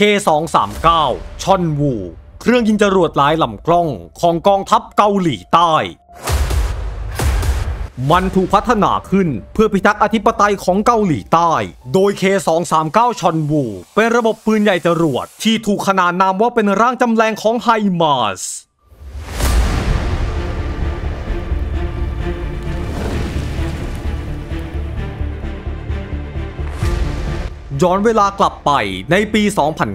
K239 ชอนวู เครื่องยิงจรวดหลายลำกล้องของกองทัพเกาหลีใต้ มันถูกพัฒนาขึ้นเพื่อพิทักษ์อธิปไตยของเกาหลีใต้ โดย K239 ชอนวู เป็นระบบปืนใหญ่จรวดที่ถูกขนานนามว่าเป็นร่างจำแรงของไฮมาส ย้อนเวลากลับไปในปี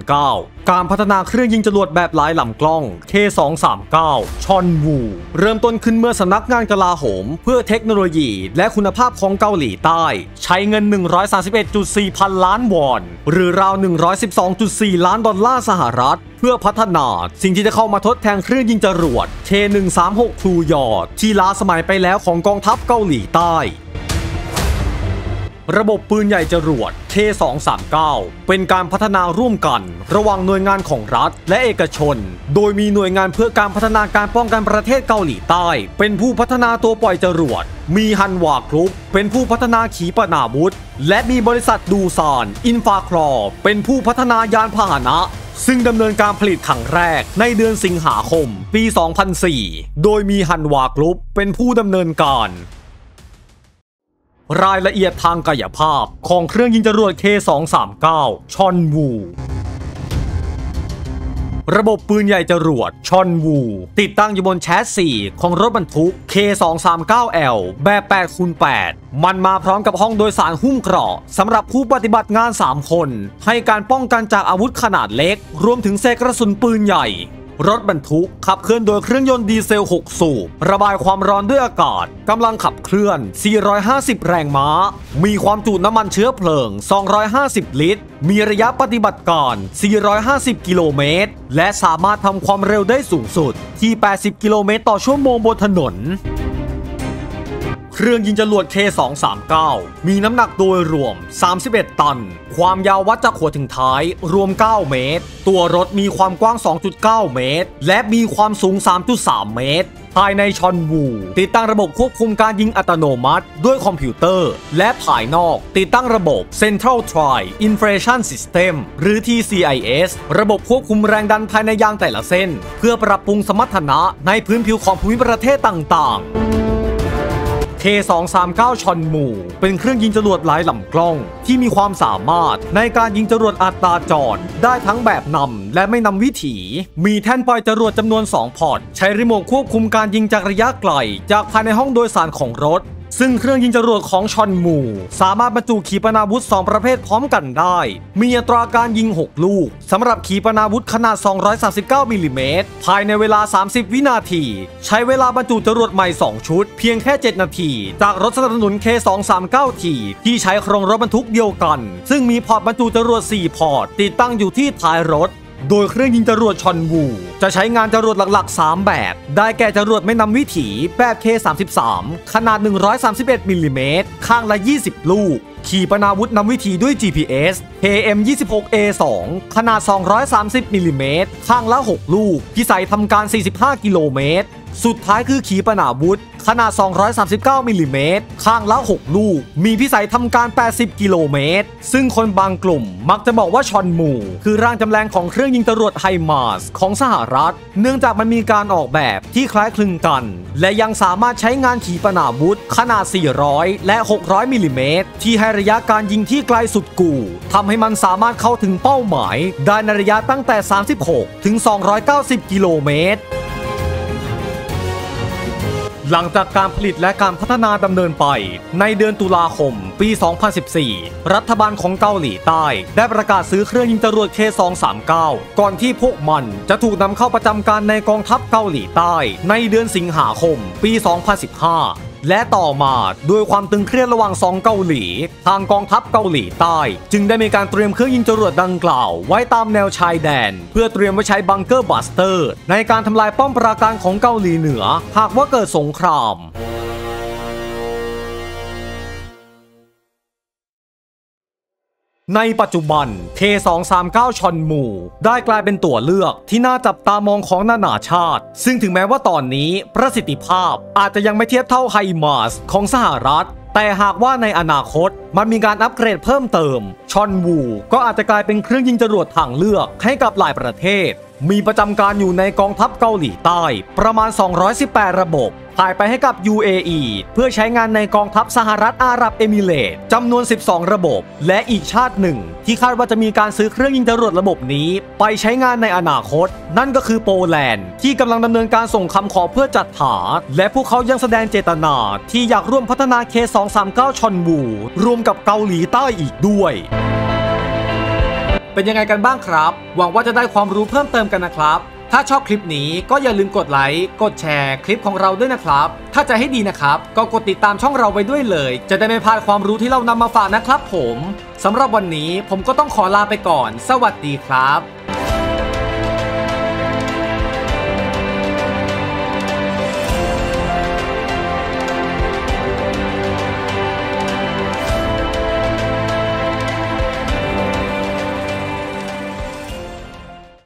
2009 การพัฒนาเครื่องยิงจรวดแบบหลายลำกล้อง K239 ชอนวู เริ่มต้นขึ้นเมื่อสำนักงานกลาโหม เพื่อเทคโนโลยีและคุณภาพของเกาหลีใต้ ใช้เงิน 131.4 พันล้านวอน หรือราว 112.4 ล้านดอลลาร์สหรัฐ เพื่อพัฒนาสิ่งที่จะเข้ามาทดแทนเครื่องยิงจรวด K136 ครูยอดที่ล้าสมัยไปแล้วของกองทัพเกาหลีใต้ ระบบปืนใหญ่จรวด K239 เป็นการพัฒนาร่วมกัน ระหว่างหน่วยงานของรัฐและเอกชน โดยมีหน่วยงานเพื่อการพัฒนาการป้องกันประเทศเกาหลีใต้ เป็นผู้พัฒนาตัวปล่อยจรวด มีฮันวากรุ๊ปเป็นผู้พัฒนาขีปนาวุธ และมีบริษัทดูซาน อินฟาครอ เป็นผู้พัฒนายานพาหนะซึ่งดำเนินการผลิตครั้งแรกในเดือนสิงหาคม ปี 2004 โดยมีฮันวากรุ๊ปเป็นผู้ดำเนินการ รายละเอียดทางกายภาพของเครื่องยิงจรวด K239 ชอนวู ระบบปืนใหญ่จรวดชอนวู ติดตั้งอยู่บนแชสซีของรถบรรทุก K239L แบบ8คูณ8มันมาพร้อมกับห้องโดยสารหุ้มเกราะสำหรับผู้ปฏิบัติงาน 3 คน ให้การป้องกันจากอาวุธขนาดเล็ก รวมถึงเศษกระสุนปืนใหญ่ รถบรรทุก ขับเคลื่อนโดยเครื่องยนต์ดีเซล 6 สูบ ระบายความร้อนด้วยอากาศ กำลังขับเคลื่อน 450 แรงม้า มีความจุน้ำมันเชื้อเพลิง 250 ลิตร มีระยะปฏิบัติการ 450 กิโลเมตร และสามารถทำความเร็วได้สูงสุด ที่ 80 กิโลเมตรต่อชั่วโมงบนถนน รื่องยิงจรวด K239 มีน้ำหนักโดยรวม 31 ตัน ความยาววัดจากหัวถึงท้าย รวม 9 เมตร ตัวรถมีความกว้าง 2.9 เมตร และมีความสูง 3.3 เมตร ภายในชอนวู ติดตั้งระบบควบคุมการยิงอัตโนมัติ ด้วยคอมพิวเตอร์ และภายนอก ติดตั้งระบบ Central Tri Inflation System หรือ TCIS ระบบควบคุมแรงดันภายในยางแต่ละเส้น เพื่อปรับปรุงสมรรถนะในพื้นผิวของภูมิประเทศต่างๆ K239 ชอนมู เป็นเครื่องยิงจรวดหลายลำกล้อง ที่มีความสามารถในการยิงจรวดอัตราจร ได้ทั้งแบบนำและไม่นำวิถี มีแท่นปล่อยจรวดจำนวน 2 พอร์ต ใช้รีโมทควบคุมการยิงจากระยะไกล จากภายในห้องโดยสารของรถ ซึ่งเครื่องยิงจรวดของชอนมู สามารถบรรจุขีปนาวุธ 2 ประเภทพร้อมกันได้ มีอัตราการยิง 6 ลูกสำหรับขีปนาวุธขนาด 239มิลลิเมตรภายในเวลา 30 วินาที ใช้เวลาบรรจุจรวดใหม่ 2 ชุด เพียงแค่ 7 นาที จากรถสนับสนุน K239T ที่ใช้โครงรถบรรทุกเดียวกัน ซึ่งมีพอร์ตบรรจุจรวด 4 พอร์ตติดตั้งอยู่ที่ท้ายรถ โดยเครื่องยิงจรวดชอนวู จะใช้งานจรวดหลักๆ 3 แบบ ได้แก่จรวดไม่นำวิถีแบบ K33 ขนาด 131มิลลิเมตรข้างละ 20 ลูก ขีปนาวุธนำวิถีด้วย GPS KM26A2 ขนาด 230มิลลิเมตรข้างละ 6 ลูก พิสัยทำการ 45 กิโลเมตร สุดท้ายคือขีปนาวุธ ขนาด 239 มิลลิเมตร ข้างละ 6 ลูก มีพิสัยทำการ 80 กิโลเมตร ซึ่งคนบางกลุ่มมักจะบอกว่าชอนมู คือร่างจำแรงของเครื่องยิงจรวดไฮมาสของสหรัฐ เนื่องจากมันมีการออกแบบที่คล้ายคลึงกัน และยังสามารถใช้งานขีปนาวุธ ขนาด 400 และ 600 มิลลิเมตร ที่ให้ระยะการยิงที่ไกลสุดกู่ทำให้มันสามารถเข้าถึงเป้าหมาย ได้ในระยะตั้งแต่ 36 ถึง 290 กิโลเมตร หลังจากการผลิตและการพัฒนาดำเนินไป ในเดือนตุลาคม ปี 2014 รัฐบาลของเกาหลีใต้ ได้ประกาศซื้อเครื่องยิงจรวด K239 ก่อนที่พวกมันจะถูกนำเข้าประจำการในกองทัพเกาหลีใต้ ในเดือนสิงหาคม ปี 2015 และต่อมาด้วยความตึงเครียดระหว่างสองเกาหลี ทางกองทัพเกาหลีใต้ จึงได้มีการเตรียมเครื่องยิงจรวดดังกล่าว ไว้ตามแนวชายแดน เพื่อเตรียมไว้ใช้บังเกอร์บัสเตอร์ ในการทำลายป้อมปราการของเกาหลีเหนือ หากว่าเกิดสงคราม ในปัจจุบัน K239 ชอนมู ได้กลายเป็นตัวเลือกที่น่าจับตามองของนานาชาติ ซึ่งถึงแม้ว่าตอนนี้ประสิทธิภาพอาจจะยังไม่เทียบเท่าไฮมาสของสหรัฐ แต่หากว่าในอนาคตมันมีการอัปเกรดเพิ่มเติม ชอนวูก็อาจจะกลายเป็นเครื่องยิงจรวดทางเลือกให้กับหลายประเทศ มีประจำการอยู่ในกองทัพเกาหลีใต้ ประมาณ 218 ระบบถ่ายไปให้กับ UAE เพื่อใช้งานในกองทัพสหรัฐอาหรับเอมิเรต์จำนวน 12 ระบบ และอีกชาติหนึ่ง ที่คาดว่าจะมีการซื้อเครื่องยิงจรวดระบบนี้ ไปใช้งานในอนาคต นั่นก็คือโปแลนด์ ที่กำลังดำเนินการส่งคำขอเพื่อจัดหา และพวกเขายังแสดงเจตนา ที่อยากร่วมพัฒนา K239 ชอนวูรวมกับเกาหลีใต้อีกด้วย เป็นยังไงกันบ้างครับ หวังว่าจะได้ความรู้เพิ่มเติมกันนะครับ ถ้าชอบคลิปนี้ก็อย่าลืมกดไลค์กดแชร์คลิปของเราด้วยนะครับ ถ้าจะให้ดีนะครับ ก็กดติดตามช่องเราไว้ด้วยเลย จะได้ไม่พลาดความรู้ที่เรานำมาฝากนะครับ ผมสำหรับวันนี้ผมก็ต้องขอลาไปก่อน สวัสดีครับ